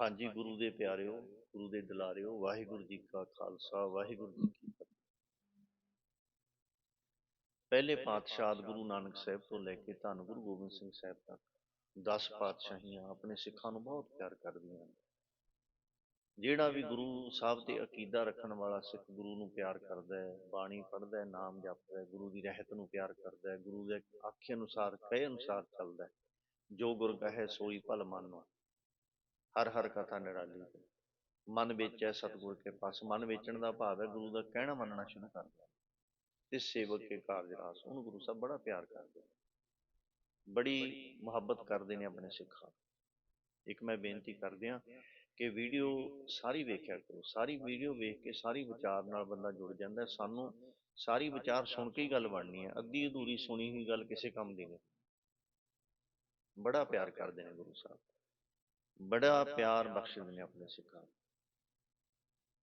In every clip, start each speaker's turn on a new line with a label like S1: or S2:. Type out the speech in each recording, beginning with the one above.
S1: ਹਾਂਜੀ ਗੁਰੂ ਦੇ ਪਿਆਰਿਓ ਗੁਰੂ ਦੇ ਦੁਲਾਰਿਓ ਵਾਹਿਗੁਰੂ ਜੀ ਕਾ ਖਾਲਸਾ ਵਾਹਿਗੁਰੂ ਜੀ ਕੀ ਫਤਿਹ। ਪਹਿਲੇ ਪਾਤਸ਼ਾਹ ਗੁਰੂ ਨਾਨਕ ਸਾਹਿਬ ਤੋਂ ਲੈ ਕੇ ਧੰਨ ਗੁਰੂ ਗੋਬਿੰਦ ਸਿੰਘ ਸਾਹਿਬ ਤੱਕ 10 ਪਾਤਸ਼ਾਹੀਆਂ ਆਪਣੇ ਸਿੱਖਾਂ ਨੂੰ ਬਹੁਤ ਪਿਆਰ ਕਰਦੀਆਂ ਜਿਹੜਾ ਵੀ ਗੁਰੂ ਸਾਹਿਬ ਤੇ ਅਕੀਦਾ ਰੱਖਣ ਵਾਲਾ ਸਿੱਖ ਗੁਰੂ ਨੂੰ ਪਿਆਰ ਕਰਦਾ ਹੈ ਬਾਣੀ ਪੜ੍ਹਦਾ ਹੈ ਨਾਮ ਜਪਦਾ ਹੈ ਗੁਰੂ ਦੀ ਰਹਿਤ ਨੂੰ ਪਿਆਰ ਕਰਦਾ ਹੈ ਗੁਰੂ ਦੇ ਆਖੇ ਅਨੁਸਾਰ ਕਹੇ ਅਨੁਸਾਰ ਚੱਲਦਾ ਹੈ। ਜੋ ਗੁਰ ਕਹੇ ਸੋਈ ਭਲ ਮੰਨੋ। ਹਰ ਹਰ ਕਥਾ ਨਿਰਾਲੀ ਹੈ। ਮਨ ਵੇਚੈ ਸਤਿਗੁਰ ਕੇ ਪਾਸ ਮਨ ਵੇਚਣ ਦਾ ਭਾਵ ਹੈ ਗੁਰੂ ਦਾ ਕਹਿਣਾ ਮੰਨਣਾ ਸ਼ੁਰੂ ਕਰ ਦਿਆ। ਤੇ ਸੇਵਕ ਕੇ ਕਾਰਜ ਰਾਸ ਉਹਨੂੰ ਗੁਰੂ ਸਾਹਿਬ ਬੜਾ ਪਿਆਰ ਕਰਦੇ ਬੜੀ ਮੁਹੱਬਤ ਕਰਦੇ ਨੇ ਆਪਣੇ ਸਿੱਖਾਂ। ਇੱਕ ਮੈਂ ਬੇਨਤੀ ਕਰਦਿਆਂ ਕਿ ਵੀਡੀਓ ਸਾਰੀ ਵੇਖਿਆ ਕਰੋ ਸਾਰੀ ਵੀਡੀਓ ਵੇਖ ਕੇ ਸਾਰੀ ਵਿਚਾਰ ਨਾਲ ਬੰਦਾ ਜੁੜ ਜਾਂਦਾ ਹੈ। ਸਾਨੂੰ ਸਾਰੀ ਵਿਚਾਰ ਸੁਣ ਕੇ ਹੀ ਗੱਲ ਬਣਨੀ ਹੈ। ਅੱਧੀ ਅਧੂਰੀ ਸੁਣੀ ਹੋਈ ਗੱਲ ਕਿਸੇ ਕੰਮ ਦੀ ਨਹੀਂ। ਬੜਾ ਪਿਆਰ ਕਰਦੇ ਨੇ ਗੁਰੂ ਸਾਹਿਬ। ਬੜਾ ਪਿਆਰ ਬਖਸ਼ਦੇ ਨੇ ਆਪਣੇ ਸਿੱਖਾਂ ਨੂੰ।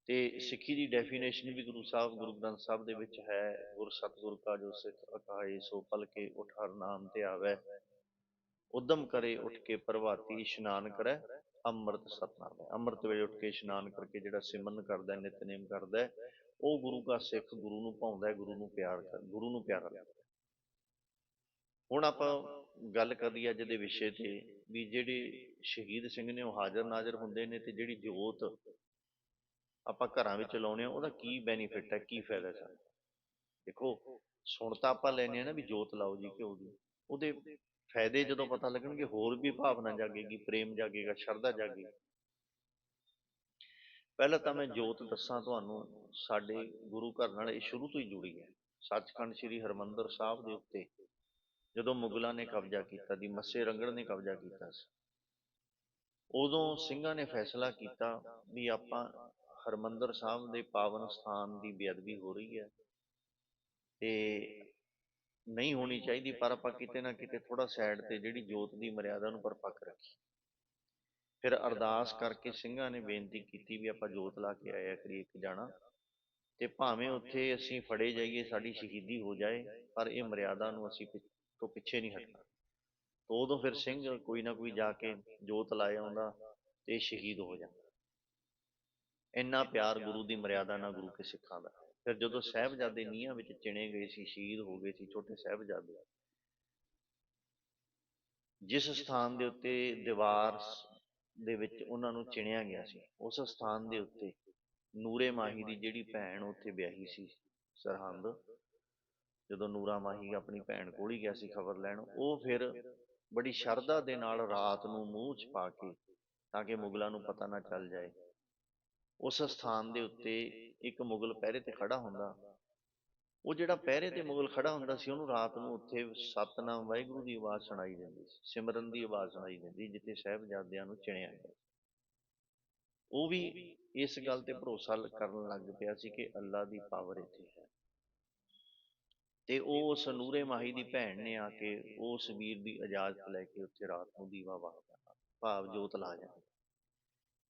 S1: ਤੇ ਸਿੱਖੀ ਦੀ ਡੈਫੀਨੇਸ਼ਨ ਵੀ ਗੁਰੂ ਸਾਹਿਬ ਗੁਰੂ ਗ੍ਰੰਥ ਸਾਹਿਬ ਦੇ ਵਿੱਚ ਹੈ ਗੁਰ ਸਤਿਗੁਰ ਕਾ ਜੋ ਸਿੱਖ ਅਕਾਏ ਸੋ ਪਲ ਕੇ ਉਠ ਹਰ ਨਾਮ ਤੇ ਆਵੈ। ਉਦਮ ਕਰੇ ਉੱਠ ਕੇ ਪ੍ਰਭਾਤੀ ਇਸ਼ਨਾਨ ਕਰੇ ਅੰਮ੍ਰਿਤ ਸਤਨਾਮ ਹੈ ਅੰਮ੍ਰਿਤ ਵੇਲੇ ਉੱਠ ਕੇ ਇਸ਼ਨਾਨ ਕਰਕੇ ਜਿਹੜਾ ਸਿਮਰਨ ਕਰਦਾ ਨਿਤਨੇਮ ਕਰਦਾ ਉਹ ਗੁਰੂ ਦਾ ਸਿੱਖ ਗੁਰੂ ਨੂੰ ਭਾਉਂਦਾ ਹੈ ਗੁਰੂ ਨੂੰ ਪਿਆਰ ਕਰ ਗੁਰੂ ਨੂੰ ਪਿਆਰਾ ਹੁਣ ਆਪਾਂ ਗੱਲ ਕਰਦੀ ਅੱਜ ਦੇ ਵਿਸ਼ੇ ਤੇ ਵੀ ਜਿਹੜੇ ਸ਼ਹੀਦ ਸਿੰਘ ਨੇ ਉਹ ਹਾਜ਼ਰ ਨਾਜ਼ਰ ਹੁੰਦੇ ਨੇ ਤੇ ਜਿਹੜੀ ਜੋਤ ਆਪਾਂ ਘਰਾਂ ਵਿੱਚ ਲਾਉਣੇ ਆ ਉਹਦਾ ਕੀ ਬੈਨੀਫਿਟ ਹੈ, ਕੀ ਫਾਇਦਾ ਸਾਨੂੰ? ਦੇਖੋ, ਸੁਣ ਤਾਂ ਆਪਾਂ ਲੈਨੇ ਆ ਨਾ ਵੀ ਜੋਤ ਲਾਓ ਜੀ, ਘਿਓ ਦੀ। ਉਹਦੇ ਫਾਇਦੇ ਜਦੋਂ ਪਤਾ ਲੱਗਣਗੇ, ਹੋਰ ਵੀ ਭਾਵਨਾ ਜਾਗੇਗੀ, ਪ੍ਰੇਮ ਜਾਗੇਗਾ, ਸ਼ਰਧਾ ਜਾਗੇਗੀ। ਪਹਿਲਾਂ ਤਾਂ ਮੈਂ ਜੋਤ ਦੱਸਾਂ ਤੁਹਾਨੂੰ, ਸਾਡੇ ਗੁਰੂ ਘਰ ਨਾਲ ਇਹ ਸ਼ੁਰੂ ਤੋਂ ਹੀ ਜੁੜੀ ਹੈ। ਸੱਚਖੰਡ ਸ੍ਰੀ ਹਰਮੰਦਰ ਸਾਹਿਬ ਦੇ ਉੱਤੇ ਜਦੋਂ ਮੁਗਲਾਂ ਨੇ ਕਬਜ਼ਾ ਕੀਤਾ ਦੀ ਮੱਸੇ ਰੰਗੜ ਨੇ ਕਬਜ਼ਾ ਕੀਤਾ ਸੀ। ਉਦੋਂ ਸਿੰਘਾਂ ਨੇ ਫੈਸਲਾ ਕੀਤਾ ਵੀ ਆਪਾਂ ਹਰਮੰਦਰ ਸਾਹਿਬ ਦੇ ਪਾਵਨ ਸਥਾਨ ਦੀ ਬੇਅਦਬੀ ਹੋ ਰਹੀ ਹੈ ਤੇ ਨਹੀਂ ਹੋਣੀ ਚਾਹੀਦੀ, ਪਰ ਆਪਾਂ ਕਿਤੇ ਨਾ ਕਿਤੇ ਥੋੜਾ ਸਾਈਡ ਤੇ ਜਿਹੜੀ ਜੋਤ ਦੀ ਮਰਿਆਦਾ ਨੂੰ ਪਰਪੱਕ ਰੱਖੀ ਫਿਰ ਅਰਦਾਸ ਕਰਕੇ ਸਿੰਘਾਂ ਨੇ ਬੇਨਤੀ ਕੀਤੀ ਵੀ ਆਪਾਂ ਜੋਤ ਲਾ ਕੇ ਆਇਆ ਕਰੀਏ ਇੱਕ ਜਾਣਾ ਤੇ ਭਾਵੇਂ ਉੱਥੇ ਅਸੀਂ ਫੜੇ ਜਾਈਏ, ਸਾਡੀ ਸ਼ਹੀਦੀ ਹੋ ਜਾਏ, ਪਰ ਇਹ ਮਰਿਆਦਾ ਨੂੰ ਅਸੀਂ ਤੋਂ ਪਿੱਛੇ ਨਹੀਂ ਹਟਣਾ। ਤੋਂ ਉਦੋਂ ਫਿਰ ਸਿੰਘ ਕੋਈ ਨਾ ਕੋਈ ਜਾ ਕੇ ਜੋਤ ਲਾਏ ਆਉਂਦਾ ਤੇ ਸ਼ਹੀਦ ਹੋ ਜਾਂਦਾ। ਇੰਨਾ ਪਿਆਰ ਗੁਰੂ ਦੀ ਮਰਿਆਦਾ ਨਾਲ ਗੁਰੂ ਕੇ ਸਿੱਖਾਂ ਦਾ। ਫਿਰ ਜਦੋਂ ਸਾਹਿਬਜ਼ਾਦੇ ਨੀਹਾਂ ਵਿੱਚ ਚਿਣੇ ਗਏ ਸੀ ਸ਼ਹੀਦ ਹੋ ਗਏ ਸੀ ਛੋਟੇ ਸਾਹਿਬਜ਼ਾਦੇ। ਜਿਸ ਸਥਾਨ ਦੇ ਉੱਤੇ ਦੀਵਾਰ ਦੇ ਵਿੱਚ ਉਹਨਾਂ ਨੂੰ ਚਿਣਿਆ ਗਿਆ ਸੀ। ਉਸ ਸਥਾਨ ਦੇ ਉੱਤੇ ਨੂਰੇ ਮਾਹੀ ਦੀ ਜਿਹੜੀ ਭੈਣ ਉੱਥੇ ਵਿਆਹੀ ਸੀ ਸਰਹੰਦ। ਜਦੋਂ ਨੂਰਾ ਮਾਹੀ ਆਪਣੀ ਭੈਣ ਕੋਲ ਹੀ ਗਿਆ ਸੀ ਖਬਰ ਲੈਣ ਉਹ ਫਿਰ ਬੜੀ ਸ਼ਰਧਾ ਦੇ ਨਾਲ ਰਾਤ ਨੂੰ ਮੂੰਹ ਚ ਪਾ ਕੇ ਤਾਂ ਕਿ ਮੁਗਲਾਂ ਨੂੰ ਪਤਾ ਨਾ ਚੱਲ ਜਾਏ। ਉਸ ਸਥਾਨ ਦੇ ਉੱਤੇ ਇੱਕ ਮੁਗਲ ਪਹਿਰੇ ਤੇ ਖੜਾ ਹੁੰਦਾ। ਉਹ ਜਿਹੜਾ ਪਹਿਰੇ ਤੇ ਮੁਗਲ ਖੜਾ ਹੁੰਦਾ ਸੀ ਉਹਨੂੰ ਰਾਤ ਨੂੰ ਉੱਥੇ ਸਤਨਾਮ ਵਾਹਿਗੁਰੂ ਦੀ ਆਵਾਜ਼ ਸੁਣਾਈ ਦਿੰਦੀ ਸੀ ਸਿਮਰਨ ਦੀ ਆਵਾਜ਼ ਸੁਣਾਈ ਦਿੰਦੀ ਜਿੱਥੇ ਸਾਹਿਬਜ਼ਾਦਿਆਂ ਨੂੰ ਚਿਣਿਆ ਗਿਆ ਉਹ ਵੀ ਇਸ ਗੱਲ ਤੇ ਭਰੋਸਾ ਕਰਨ ਲੱਗ ਪਿਆ ਸੀ ਕਿ ਅੱਲਾ ਦੀ ਪਾਵਰ ਇੱਥੇ ਹੈ। ਤੇ ਉਹ ਉਸ ਨੂਰੇ ਮਾਹੀ ਦੀ ਭੈਣ ਨੇ ਆ ਕੇ ਉਸ ਵੀਰ ਦੀ ਇਜਾਜ਼ਤ ਲੈ ਕੇ ਉੱਥੇ ਰਾਤ ਨੂੰ ਦੀਵਾ ਬਾਲ ਭਾਵ ਜੋਤ ਲਾ ਜਾਣਾ।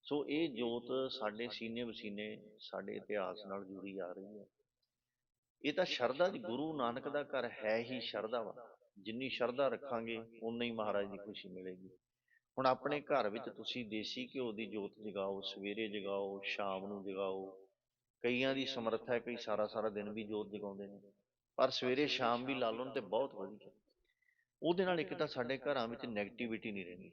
S1: ਸੋ ਇਹ ਜੋਤ ਸਾਡੇ ਸੀਨੇ ਵਸੀਨੇ ਸਾਡੇ ਇਤਿਹਾਸ ਨਾਲ ਜੁੜੀ ਆ ਰਹੀ ਹੈ। ਇਹ ਤਾਂ ਸ਼ਰਧਾ ਦੀ ਗੁਰੂ ਨਾਨਕ ਦਾ ਘਰ ਹੈ ਹੀ ਸ਼ਰਧਾ ਵਾ। ਜਿੰਨੀ ਸ਼ਰਧਾ ਰੱਖਾਂਗੇ ਉਨਾ ਹੀ ਮਹਾਰਾਜ ਦੀ ਖੁਸ਼ੀ ਮਿਲੇਗੀ। ਹੁਣ ਆਪਣੇ ਘਰ ਵਿੱਚ ਤੁਸੀਂ ਦੇਸੀ ਘਿਓ ਦੀ ਜੋਤ ਜਗਾਓ ਸਵੇਰੇ ਜਗਾਓ ਸ਼ਾਮ ਨੂੰ ਜਗਾਓ ਕਈਆਂ ਦੀ ਸਮਰੱਥਾ ਹੈ ਕਈ ਸਾਰਾ ਸਾਰਾ ਦਿਨ ਵੀ ਜੋਤ ਜਗਾਉਂਦੇ ਨੇ ਪਰ ਸਵੇਰੇ ਸ਼ਾਮ ਵੀ ਲਾ ਲਓ ਤੇ ਬਹੁਤ ਵਧੀਆ। ਉਹਦੇ ਨਾਲ ਇੱਕ ਤਾਂ ਸਾਡੇ ਘਰਾਂ ਵਿੱਚ ਨੈਗੇਟਿਵਿਟੀ ਨਹੀਂ ਰਹਿੰਦੀ।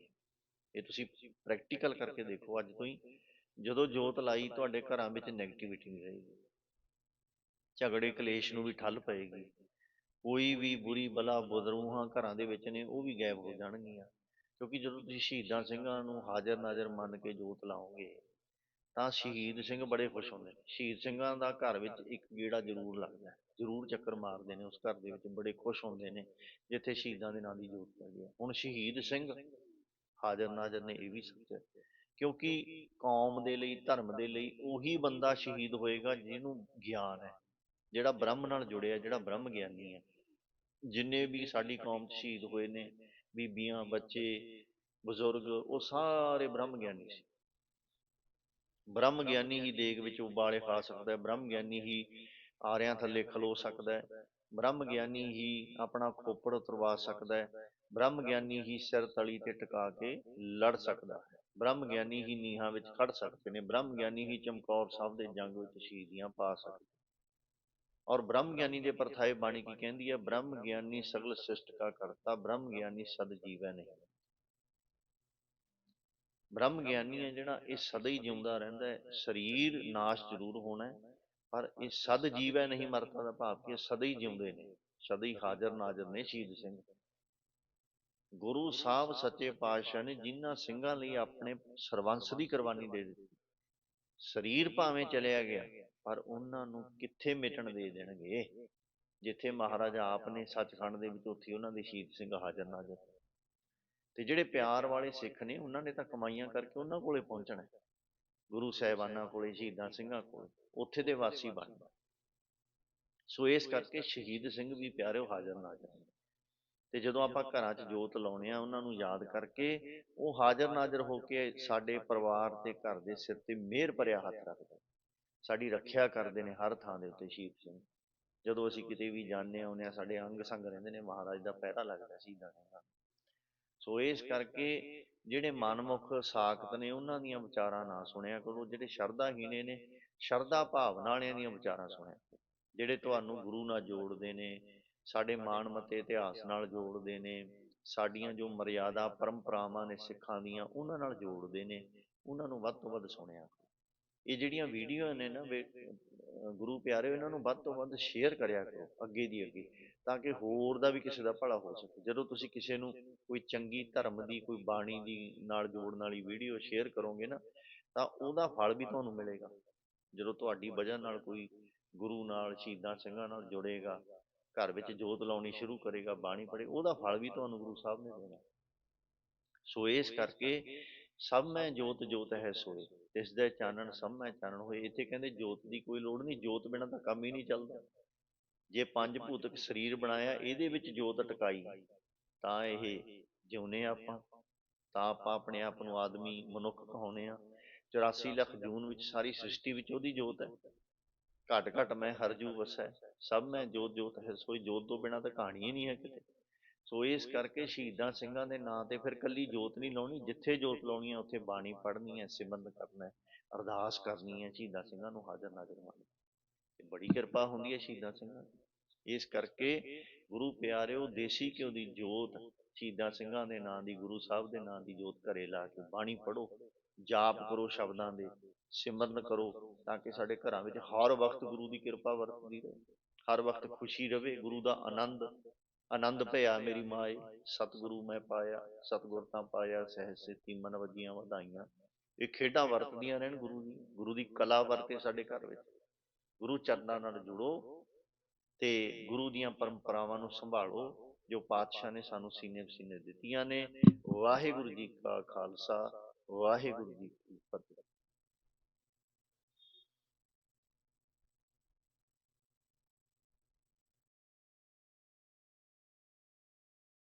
S1: ਇਹ ਤੁਸੀਂ ਪ੍ਰੈਕਟੀਕਲ ਕਰਕੇ ਦੇਖੋ ਅੱਜ ਤੋਂ ਹੀ ਜਦੋਂ ਜੋਤ ਲਾਈ ਤੁਹਾਡੇ ਘਰਾਂ ਵਿੱਚ ਨੈਗੇਟਿਵਿਟੀ ਨਹੀਂ ਰਹੇਗੀ। ਝਗੜੇ ਕਲੇਸ਼ ਨੂੰ ਵੀ ਠੱਲ ਪਏਗੀ। ਕੋਈ ਵੀ ਬੁਰੀ ਬਲਾ ਬਦਰੂਹਾਂ ਘਰਾਂ ਦੇ ਵਿੱਚ ਨੇ ਉਹ ਵੀ ਗਾਇਬ ਹੋ ਜਾਣਗੀਆਂ। ਕਿਉਂਕਿ ਜਦੋਂ ਤੁਸੀਂ ਸ਼ਹੀਦਾਂ ਸਿੰਘਾਂ ਨੂੰ ਹਾਜ਼ਰ ਨਾਜ਼ਰ ਮੰਨ ਕੇ ਜੋਤ ਲਾਓਗੇ ਤਾਂ ਸ਼ਹੀਦ ਸਿੰਘ ਬੜੇ ਖੁਸ਼ ਹੁੰਦੇ ਨੇ। ਸ਼ਹੀਦ ਸਿੰਘਾਂ ਦਾ ਘਰ ਵਿੱਚ ਇੱਕ ਗੇੜਾ ਜ਼ਰੂਰ ਲੱਗਦਾ ਜ਼ਰੂਰ ਚੱਕਰ ਮਾਰਦੇ ਨੇ ਉਸ ਘਰ ਦੇ ਵਿੱਚ ਬੜੇ ਖੁਸ਼ ਹੁੰਦੇ ਨੇ ਜਿੱਥੇ ਸ਼ਹੀਦਾਂ ਦੇ ਨਾਂ ਦੀ ਜੋਤ ਲੱਗੀ ਹੈ। ਹੁਣ ਸ਼ਹੀਦ ਸਿੰਘ ਹਾਜ਼ਰ ਨਾਜ਼ਰ ਨੇ ਇਹ ਵੀ ਸੋਚਿਆ ਕਿਉਂਕਿ ਕੌਮ ਦੇ ਲਈ ਧਰਮ ਦੇ ਲਈ ਉਹੀ ਬੰਦਾ ਸ਼ਹੀਦ ਹੋਏਗਾ ਜਿਹਨੂੰ ਗਿਆਨ ਹੈ ਜਿਹੜਾ ਬ੍ਰਹਮ ਨਾਲ ਜੁੜਿਆ ਜਿਹੜਾ ਬ੍ਰਹਮ ਗਿਆਨੀ ਹੈ। ਜਿੰਨੇ ਵੀ ਸਾਡੀ ਕੌਮ 'ਚ ਸ਼ਹੀਦ ਹੋਏ ਨੇ ਬੀਬੀਆਂ ਬੱਚੇ ਬਜ਼ੁਰਗ ਉਹ ਸਾਰੇ ਬ੍ਰਹਮ ਗਿਆਨੀ ਸੀ। ਬ੍ਰਹਮ ਗਿਆਨੀ ਹੀ ਦੇਗ ਵਿੱਚ ਉਬਾਲੇ ਖਾ ਸਕਦਾ ਹੈ ਬ੍ਰਹਮ ਗਿਆਨੀ ਹੀ ਆਰਿਆਂ ਥੱਲੇ ਖਲੋ ਸਕਦਾ ਹੈ। ਬ੍ਰਹਮ ਗਿਆਨੀ ਹੀ ਆਪਣਾ ਖੋਪੜ ਉਤਰਵਾ ਸਕਦਾ ਹੈ ਬ੍ਰਹਮ ਗਿਆਨੀ ਹੀ ਸਿਰ ਤਲੀ ਤੇ ਟਿਕਾ ਕੇ ਲੜ ਸਕਦਾ ਹੈ। ਬ੍ਰਹਮ ਗਿਆਨੀ ਹੀ ਨੀਹਾਂ ਵਿੱਚ ਖੜ ਸਕਦੇ ਨੇ ਬ੍ਰਹਮ ਗਿਆਨੀ ਹੀ ਚਮਕੌਰ ਸਾਹਿਬ ਦੇ ਜੰਗ ਵਿੱਚ ਸ਼ਹੀਦੀਆਂ ਪਾ ਸਕਦੇ ਔਰ ਬ੍ਰਹਮ ਗਿਆਨੀ ਦੇ ਪਰਥਾਏ ਬਾਣੀ ਕੀ ਕਹਿੰਦੀ ਹੈ ਬ੍ਰਹਮ ਗਿਆਨੀ ਸਗਲ ਸ੍ਰਿਸ਼ਟ ਕਾ ਕਰਤਾ ਬ੍ਰਹਮ ਗਿਆਨੀ ਸਦ ਜੀਵੈ ਨਹੀਂ। ਬ੍ਰਹਮ ਗਿਆਨੀ ਹੈ ਜਿਹੜਾ, ਇਹ ਸਦਾ ਹੀ ਜਿਉਂਦਾ ਰਹਿੰਦਾ ਹੈ। ਸਰੀਰ ਨਾਸ਼ ਜ਼ਰੂਰ ਹੋਣਾ ਹੈ, ਪਰ ਇਹ ਸਦ ਜੀਵੈ ਨਹੀਂ ਮਰਦਾ ਦਾ ਭਾਵ ਕਿ ਇਹ ਸਦਾ ਹੀ ਜਿਉਂਦੇ ਨੇ, ਸਦਾ ਹੀ ਹਾਜ਼ਰ ਨਾਜ਼ਰ ਨੇ ਸ਼ਹੀਦ ਸਿੰਘ। ਗੁਰੂ ਸਾਹਿਬ ਸੱਚੇ ਪਾਤਸ਼ਾਹ ਨੇ ਜਿਨ੍ਹਾਂ ਸਿੰਘਾਂ ਲਈ ਆਪਣੇ ਸਰਵੰਸ ਦੀ ਕੁਰਬਾਨੀ ਦੇ ਦਿੱਤੀ, ਸਰੀਰ ਭਾਵੇਂ ਚਲਿਆ ਗਿਆ, ਪਰ ਉਹਨਾਂ ਨੂੰ ਕਿੱਥੇ ਮਿਟਣ ਦੇ ਦੇਣਗੇ? ਜਿੱਥੇ ਮਹਾਰਾਜਾ ਆਪ ਨੇ ਸੱਚਖੰਡ ਦੇ ਵਿੱਚ ਉੱਥੇ ਉਹਨਾਂ ਦੇ ਸ਼ਹੀਦ ਸਿੰਘ ਹਾਜ਼ਰ ਨਾਜ਼ਰ ਤੇ ਜਿਹੜੇ ਪਿਆਰ ਵਾਲੇ ਸਿੱਖ ਨੇ, ਉਹਨਾਂ ਨੇ ਤਾਂ ਕਮਾਈਆਂ ਕਰਕੇ ਉਹਨਾਂ ਕੋਲੇ ਪਹੁੰਚਣਾ ਗੁਰੂ ਸਾਹਿਬਾਨਾਂ ਕੋਲੇ, ਸ਼ਹੀਦਾਂ ਸਿੰਘਾਂ ਕੋਲ, ਉੱਥੇ ਦੇ ਵਾਸੀ ਬਣਨਾ ਸੋ ਇਸ ਕਰਕੇ ਸ਼ਹੀਦ ਸਿੰਘ ਵੀ ਪਿਆਰਿਓ ਹਾਜ਼ਰ ਨਾਜ਼ਰ ਨੇ ਤੇ ਜਦੋਂ ਆਪਾਂ ਘਰਾਂ 'ਚ ਜੋਤ ਲਾਉਣੇ ਆ, ਉਹਨਾਂ ਨੂੰ ਯਾਦ ਕਰਕੇ ਉਹ ਹਾਜ਼ਰ ਨਾਜ਼ਰ ਹੋ ਕੇ ਸਾਡੇ ਪਰਿਵਾਰ ਤੇ ਘਰ ਦੇ ਸਿਰ ਤੇ ਮਿਹਰ ਭਰਿਆ ਹੱਥ ਰੱਖਦੇ ਸਾਡੀ ਰੱਖਿਆ ਕਰਦੇ ਨੇ ਹਰ ਥਾਂ ਦੇ ਉੱਤੇ ਸ਼ਹੀਦ ਸਿੰਘ। ਜਦੋਂ ਅਸੀਂ ਕਿਤੇ ਵੀ ਜਾਂਦੇ ਆਉਂਦੇ ਆ, ਸਾਡੇ ਅੰਗ ਸੰਗ ਰਹਿੰਦੇ ਨੇ, ਮਹਾਰਾਜ ਦਾ ਪਹਿਰਾ ਲੱਗਦਾ ਸ਼ਹੀਦਾਂ ਸਿੰਘਾਂ ਸੋ ਇਸ ਕਰਕੇ ਜਿਹੜੇ ਮਨਮੁਖ ਸਾਖਤ ਨੇ ਉਹਨਾਂ ਦੀਆਂ ਵਿਚਾਰਾਂ ਨਾ ਸੁਣਿਆ ਕਰੋ ਜਿਹੜੇ ਸ਼ਰਧਾਹੀਣੇ ਨੇ ਸ਼ਰਧਾ ਭਾਵਨਾ ਵਾਲਿਆਂ ਦੀਆਂ ਵਿਚਾਰਾਂ ਸੁਣਿਆ। ਜਿਹੜੇ ਤੁਹਾਨੂੰ ਗੁਰੂ ਨਾਲ ਜੋੜਦੇ ਨੇ ਸਾਡੇ ਮਾਣਮੱਤੇ ਇਤਿਹਾਸ ਨਾਲ ਜੋੜਦੇ ਨੇ ਸਾਡੀਆਂ ਜੋ ਮਰਿਆਦਾ ਪਰੰਪਰਾਵਾਂ ਨੇ ਸਿੱਖਾਂ ਦੀਆਂ ਉਹਨਾਂ ਨਾਲ ਜੋੜਦੇ ਨੇ ਉਹਨਾਂ ਨੂੰ ਵੱਧ ਤੋਂ ਵੱਧ ਸੁਣਿਆ। ਇਹ ਜਿਹੜੀਆਂ ਵੀਡੀਓ ਨੇ ਨਾ ਗੁਰੂ ਪਿਆਰਿਓ, ਇਹਨਾਂ ਨੂੰ ਵੱਧ ਤੋਂ ਵੱਧ ਸ਼ੇਅਰ ਕਰਿਆ ਕਰੋ, ਅੱਗੇ ਦੀ ਅੱਗੇ, ਤਾਂ ਕਿ ਹੋਰ ਦਾ ਵੀ ਕਿਸੇ ਦਾ ਭਲਾ ਹੋ ਸਕੇ। ਜਦੋਂ ਤੁਸੀਂ ਕਿਸੇ ਨੂੰ ਕੋਈ ਚੰਗੀ ਧਰਮ ਦੀ, ਕੋਈ ਬਾਣੀ ਦੀ ਨਾਲ ਜੋੜਨ ਵਾਲੀ ਵੀਡੀਓ ਸ਼ੇਅਰ ਕਰੋਗੇ ਨਾ, ਤਾਂ ਉਹਦਾ ਫਲ ਵੀ ਤੁਹਾਨੂੰ ਮਿਲੇਗਾ। ਜਦੋਂ ਤੁਹਾਡੀ ਵਜ੍ਹਾ ਨਾਲ ਕੋਈ ਗੁਰੂ ਨਾਲ, ਸ਼ਹੀਦਾਂ ਸਿੰਘਾਂ ਨਾਲ ਜੁੜੇਗਾ, ਘਰ ਵਿੱਚ ਜੋਤ ਲਾਉਣੀ ਸ਼ੁਰੂ ਕਰੇਗਾ, ਬਾਣੀ ਪੜ੍ਹੇ, ਉਹਦਾ ਫਲ ਵੀ ਤੁਹਾਨੂੰ ਗੁਰੂ ਸਾਹਿਬ ਨੇ ਦੇਣਾ। ਸੋ ਇਸ ਕਰਕੇ ਸਭ ਮੈਂ ਜੋਤ ਜੋਤ ਹੈ ਸੋਏ। ਤਿਸ ਦੇ ਚਾਨਣ ਸਭ ਮੈਂ ਚਾਨਣ ਹੋਏ, ਇੱਥੇ ਕਹਿੰਦੇ ਜੋਤ ਦੀ ਕੋਈ ਲੋੜ ਨਹੀਂ, ਜੋਤ ਬਿਨਾਂ ਤਾਂ ਕੰਮ ਹੀ ਨਹੀਂ ਚੱਲਦਾ। ਜੇ ਪੰਜ ਭੂਤਕ ਸਰੀਰ ਬਣਾਇਆ, ਇਹਦੇ ਵਿੱਚ ਜੋਤ ਟਿਕਾਈ, ਤਾਂ ਇਹ ਜਿਉਨੇ ਆਪਾਂ, ਤਾਂ ਆਪਾਂ ਆਪਣੇ ਆਪ ਨੂੰ ਆਦਮੀ, ਮਨੁੱਖ ਕਹਾਉਨੇ ਆ 84 ਲੱਖ ਜੂਨ ਵਿੱਚ ਸਾਰੀ ਸ੍ਰਿਸ਼ਟੀ ਵਿੱਚ ਉਹਦੀ ਜੋਤ ਹੈ। ਘਟ ਘਟ ਮੈਂ ਹਰ ਜੂ ਵਸੈ, ਸਭ ਮੈਂ ਜੋਤ ਜੋਤ ਹੈ ਸੋਈ ਜੋਤ ਤੋਂ ਬਿਨਾਂ ਤਾਂ ਕਹਾਣੀ ਹੀ ਨਹੀਂ ਹੈ ਕਿਤੇ। ਸੋ ਇਸ ਕਰਕੇ ਸ਼ਹੀਦਾਂ ਸਿੰਘਾਂ ਦੇ ਨਾਂ ਤੇ ਫਿਰ ਕੱਲੀ ਜੋਤ ਨਹੀਂ ਲਾਉਣੀ ਜਿੱਥੇ ਜੋਤ ਲਾਉਣੀ ਹੈ ਉੱਥੇ ਬਾਣੀ ਪੜ੍ਹਨੀ ਹੈ ਸਿਮਰਨ ਕਰਨਾ ਹੈ ਅਰਦਾਸ ਕਰਨੀ ਹੈ ਸ਼ਹੀਦਾਂ ਸਿੰਘਾਂ ਨੂੰ ਹਾਜ਼ਰ ਨਾਜ਼ਰ ਮੰਨ ਤੇ ਬੜੀ ਕਿਰਪਾ ਹੁੰਦੀ ਹੈ ਸ਼ਹੀਦਾਂ ਸਿੰਘਾਂ ਦੀ। ਇਸ ਕਰਕੇ ਗੁਰੂ ਪਿਆਰਿਓ ਦੇਸੀ ਘਿਓ ਦੀ ਜੋਤ ਸ਼ਹੀਦਾਂ ਸਿੰਘਾਂ ਦੇ ਨਾਂ ਦੀ ਗੁਰੂ ਸਾਹਿਬ ਦੇ ਨਾਂ ਦੀ ਜੋਤ ਘਰੇ ਲਾ ਕੇ ਬਾਣੀ ਪੜੋ ਜਾਪ ਕਰੋ ਸ਼ਬਦਾਂ ਦੇ ਸਿਮਰਨ ਕਰੋ ਤਾਂ ਕਿ ਸਾਡੇ ਘਰਾਂ ਵਿੱਚ ਹਰ ਵਕਤ ਗੁਰੂ ਦੀ ਕਿਰਪਾ ਵਰਤਦੀ ਰਹੇ ਹਰ ਵਕਤ ਖੁਸ਼ੀ ਰਵੇ ਗੁਰੂ ਦਾ ਆਨੰਦ ਆਨੰਦ ਭਇਆ ਮੇਰੀ ਮਾਏ ਸਤਿਗੁਰੂ ਮੈਂ ਪਾਇਆ ਸਤਿਗੁਰ ਤਾਂ ਪਾਇਆ ਸਹਿਜ ਸੇਤੀ ਮਨ ਵਜੀਆਂ ਵਧਾਈਆਂ। ਇਹ ਖੇਡਾਂ ਵਰਤਦੀਆਂ ਰਹਿਣ ਗੁਰੂ ਦੀ ਗੁਰੂ ਦੀ ਕਲਾ ਵਰਤੇ ਸਾਡੇ ਘਰ ਵਿੱਚ। ਗੁਰੂ ਚਰਨਾਂ ਨਾਲ ਜੁੜੋ ਤੇ ਗੁਰੂ ਦੀਆਂ ਪਰੰਪਰਾਵਾਂ ਨੂੰ ਸੰਭਾਲੋ ਜੋ ਪਾਤਸ਼ਾਹ ਨੇ ਸਾਨੂੰ ਸੀਨੇ ਸੀਨੇ ਦਿੱਤੀਆਂ ਨੇ। ਵਾਹਿਗੁਰੂ ਜੀ ਕਾ ਖਾਲਸਾ ਵਾਹਿਗੁਰੂ ਜੀ